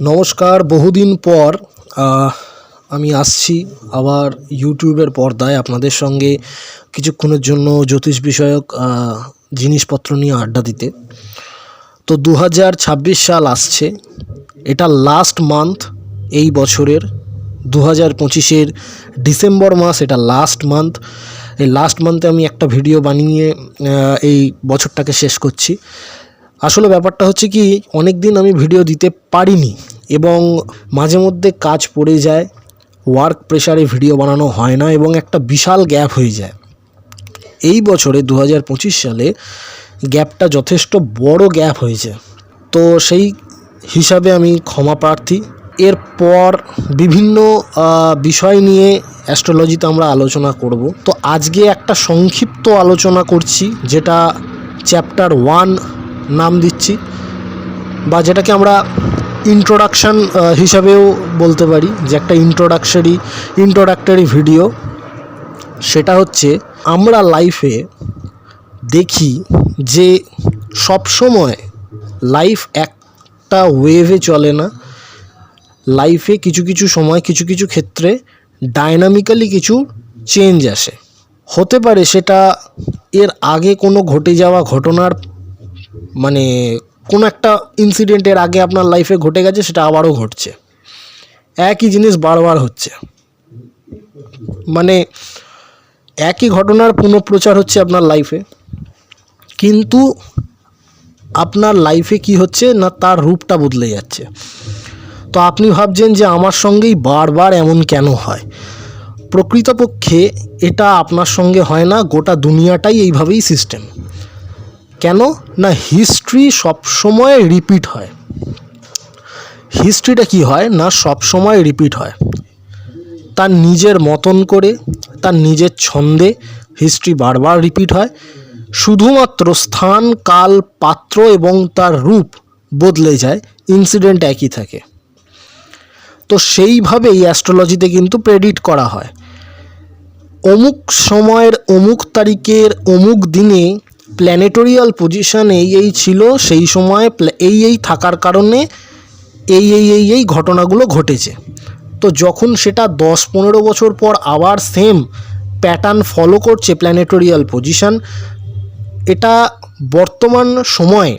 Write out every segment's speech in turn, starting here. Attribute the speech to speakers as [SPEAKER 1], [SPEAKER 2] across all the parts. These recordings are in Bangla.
[SPEAKER 1] নমস্কার, বহুদিন পর আমি আসছি আবার ইউটিউবের পর্দায় আপনাদের সঙ্গে কিছুক্ষণের জন্য জ্যোতিষ বিষয়ক জিনিসপত্র নিয়ে আড্ডা দিতে। তো দু হাজার ছাব্বিশ সাল আসছে, এটা লাস্ট মান্থ এই বছরের দু হাজার পঁচিশের ডিসেম্বর মাস এটা লাস্ট মান্থ এই লাস্ট মান্থে আমি একটা ভিডিও বানিয়ে এই বছরটাকে শেষ করছি। আসলে ব্যাপারটা হচ্ছে কি অনেক দিন আমি ভিডিও দিতে পারিনি এবং মাঝে মধ্যে কাজ পড়ে যায় ওয়ার্ক প্রেশারে ভিডিও বানানো হয় না এবং একটা বিশাল গ্যাপ হয়ে যায়। এই বছরে দু হাজার পঁচিশ সালে গ্যাপটা যথেষ্ট বড় গ্যাপ হয়েছে। তো সেই হিসাবে আমি ক্ষমা প্রার্থী। এরপর বিভিন্ন বিষয় নিয়ে অ্যাস্ট্রোলজিতে আমরা আলোচনা করব। তো আজকে একটা সংক্ষিপ্ত আলোচনা করছি, যেটা চ্যাপ্টার ওয়ান নাম দিচ্ছি বা যেটাকে আমরা ইন্ট্রোডাকশান হিসাবেও বলতে পারি, যে একটা ইন্ট্রোডাকশারি ইন্ট্রোডাক্টরি ভিডিও সেটা হচ্ছে, আমরা লাইফে দেখি যে সব সময় লাইফ একটা ওয়েভে চলে না। লাইফে কিছু কিছু সময়, কিছু কিছু ক্ষেত্রে ডায়নামিক্যালি কিছু চেঞ্জ আসে। হতে পারে সেটা এর আগে কোনো ঘটে যাওয়া ঘটনার মানে কোনো একটা ইনসিডেন্টের আগে আপনার লাইফে ঘটে গেছে, সেটা আবারও ঘটছে। একই জিনিস বারবার হচ্ছে। মানে একই ঘটনার পুনঃপ্রচার হচ্ছে আপনার লাইফে কিন্তু আপনার লাইফে কি হচ্ছে না তার রূপটা বদলে যাচ্ছে। তো আপনি ভাবছেন যে আমার সঙ্গেই বারবার এমন কেন হয়? প্রকৃতপক্ষে এটা আপনার সঙ্গে হয় না, গোটা দুনিয়াটাই এইভাবেই সিস্টেম কেন না হিস্ট্রি সবসময় রিপিট হয়? হিস্ট্রিটা কি হয়? না সবসময় রিপিট হয়। তার নিজের মতন করে, তার নিজের ছন্দে হিস্ট্রি বারবার রিপিট হয়। শুধুমাত্র স্থান, কাল, পাত্র এবং তার রূপ বদলে যায় ইনসিডেন্ট একই থাকে। তো সেইভাবেই অ্যাস্ট্রোলজিতে কিন্তু প্রেডিক্ট করা হয়। অমুক সময়ের অমুক তারিখের অমুক দিনে প্ল্যানেটোরিয়াল পজিশন এই এই ছিল, সেই সময় এই এই থাকার কারণে এই এই এই এই ঘটনাগুলো ঘটেছে। তো যখন সেটা দশ পনেরো বছর পর আবার সেম প্যাটার্ন ফলো করছে প্ল্যানেটোরিয়াল পজিশন, এটা বর্তমান সময়ে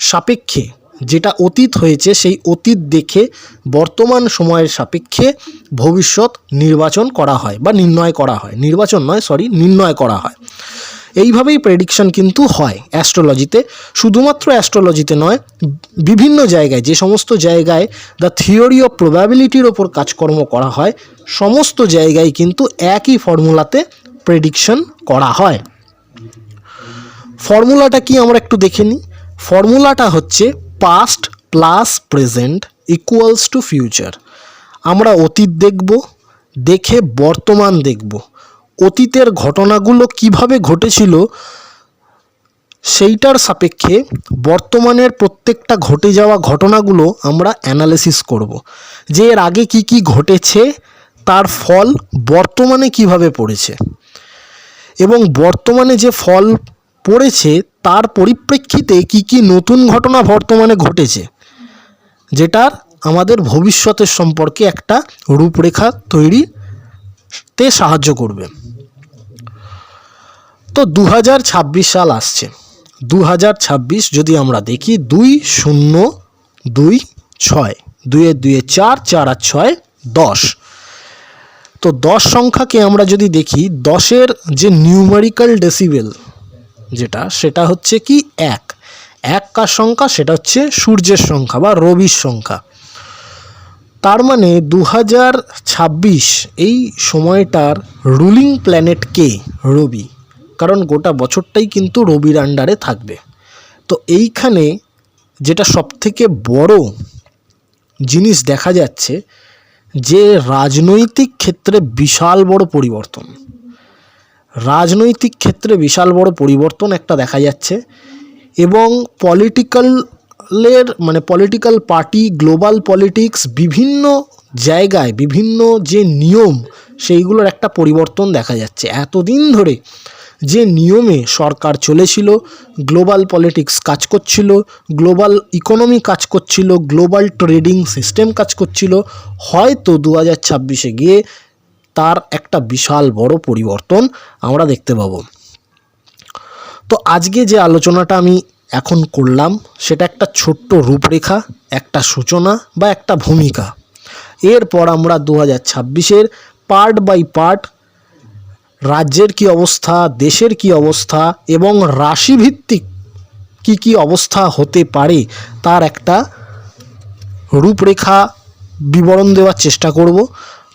[SPEAKER 1] সাপেক্ষে যেটা অতীত হয়েছে, সেই অতীত দেখে বর্তমান সময়ের সাপেক্ষে ভবিষ্যৎ নির্বাচন করা হয় বা নির্ণয় করা হয়। নির্বাচন নয় সরি নির্ণয় করা হয়। এইভাবেই প্রেডিকশন কিন্তু হয় অ্যাস্ট্রোলজিতে শুধুমাত্র অ্যাস্ট্রোলজিতে নয়, বিভিন্ন জায়গায়, যে সমস্ত জায়গায় দ্য থিওরি অফ প্রবাবিলিটির ওপর কাজকর্ম করা হয়, সমস্ত জায়গায় কিন্তু একই ফর্মুলাতে প্রেডিকশন করা হয়। ফর্মুলাটা কি আমরা একটু দেখে নিই? ফর্মুলাটা হচ্ছে past plus present equals to future আমরা অতীত দেখব, দেখে বর্তমান দেখব। অতীতের ঘটনাগুলো কীভাবে ঘটেছিল, সেইটার সাপেক্ষে বর্তমানের প্রত্যেকটা ঘটে যাওয়া ঘটনাগুলো আমরা অ্যানালিসিস করব। যে এর আগে কি কি ঘটেছে, তার ফল বর্তমানে কীভাবে পড়েছে। এবং বর্তমানে যে ফল পড়েছে, তার পরিপ্রেক্ষিতে কি কি নতুন ঘটনা বর্তমানে ঘটেছে, যেটার আমাদের ভবিষ্যতের সম্পর্কে একটা রূপরেখা তৈরিতে সাহায্য করবে। তো দু হাজার ছাব্বিশ সাল আসছে। দু হাজার ছাব্বিশ যদি আমরা দেখি, দুই শূন্য, দুই ছয় দুয়ে দুয়ে চার চার আর ছয়, দশ। তো দশ সংখ্যাকে আমরা যদি দেখি, দশের যে নিউমারিক্যাল ডেসিবেল যেটা, সেটা হচ্ছে কি এক। এক কার সংখ্যা, সেটা হচ্ছে সূর্যের সংখ্যা বা রবির সংখ্যা। তার মানে দু এই সময়টার রুলিং প্ল্যানেট কে? রবি। কারণ গোটা বছরটাই কিন্তু রবির আন্ডারে থাকবে। তো এইখানে যেটা সবথেকে বড় জিনিস দেখা যাচ্ছে, যে রাজনৈতিক ক্ষেত্রে বিশাল বড় পরিবর্তন। রাজনৈতিক ক্ষেত্রে বিশাল বড় পরিবর্তন একটা দেখা যাচ্ছে এবং পলিটিক্যালের মানে পলিটিক্যাল পার্টি গ্লোবাল পলিটিক্স বিভিন্ন জায়গায়, বিভিন্ন যে নিয়ম, সেইগুলোর একটা পরিবর্তন দেখা যাচ্ছে। এতদিন ধরে যে নিয়মে সরকার চলেছিল গ্লোবাল পলিটিক্স কাজ করছিল গ্লোবাল ইকোনমি কাজ করছিল গ্লোবাল ট্রেডিং সিস্টেম কাজ করছিল, হয়তো দু হাজার ছাব্বিশে গিয়ে তার একটা বিশাল বড় পরিবর্তন আমরা দেখতে পাবো। তো আজকে যে আলোচনাটা আমি এখন করলাম, সেটা একটা ছোট্ট রূপরেখা, একটা সূচনা বা একটা ভূমিকা। এরপর আমরা দু হাজার ছাব্বিশের পার্ট বাই পার্ট, রাজ্যের কি অবস্থা, দেশের কি অবস্থা এবং রাশিভিত্তিক কি কি অবস্থা হতে পারে, তার একটা রূপরেখা বিবরণ দেওয়ার চেষ্টা করব।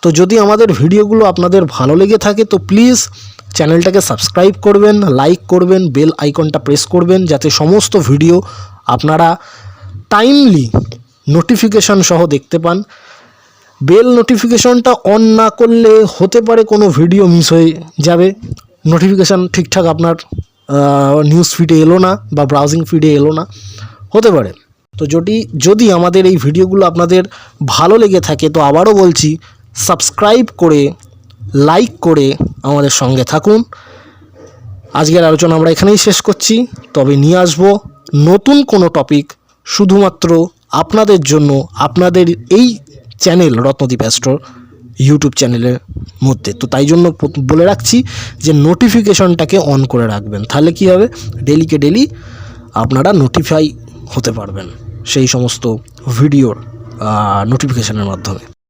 [SPEAKER 1] তো যদি আমাদের ভিডিওগুলো আপনাদের ভালো লেগে থাকে, তো প্লিজ চ্যানেলটাকে সাবস্ক্রাইব করবেন, লাইক করবেন, বেল আইকনটা প্রেস করবেন যাতে সমস্ত ভিডিও আপনারা টাইমলি নোটিফিকেশন সহ দেখতে পান। বেল নোটিফিকেশনটা অন না করলে হতে পারে কোনো ভিডিও মিস হয়ে যাবে। নোটিফিকেশান ঠিকঠাক আপনার নিউজ ফিডে এলো না বা ব্রাউজিং ফিডে এলো না, হতে পারে। তো যদি যদি আমাদের এই ভিডিওগুলো আপনাদের ভালো লেগে থাকে, তো আবারও বলছি সাবস্ক্রাইব করে লাইক করে আমাদের সঙ্গে থাকুন। আজকের আলোচনা আমরা এখানেই শেষ করছি। তবে নিয়ে আসব নতুন কোনো টপিক শুধুমাত্র আপনাদের জন্য, আপনাদের এই চ্যানেল রত্নদীপ অ্যাস্ট্রো ইউটিউব চ্যানেলের মধ্যে। তো তাই জন্য বলে রাখছি যে নোটিফিকেশনটাকে অন করে রাখবেন। তাহলে কী হবে? ডেলিকে ডেলি আপনারা নোটিফাই হতে পারবেন সেই সমস্ত ভিডিওর নোটিফিকেশনের মাধ্যমে।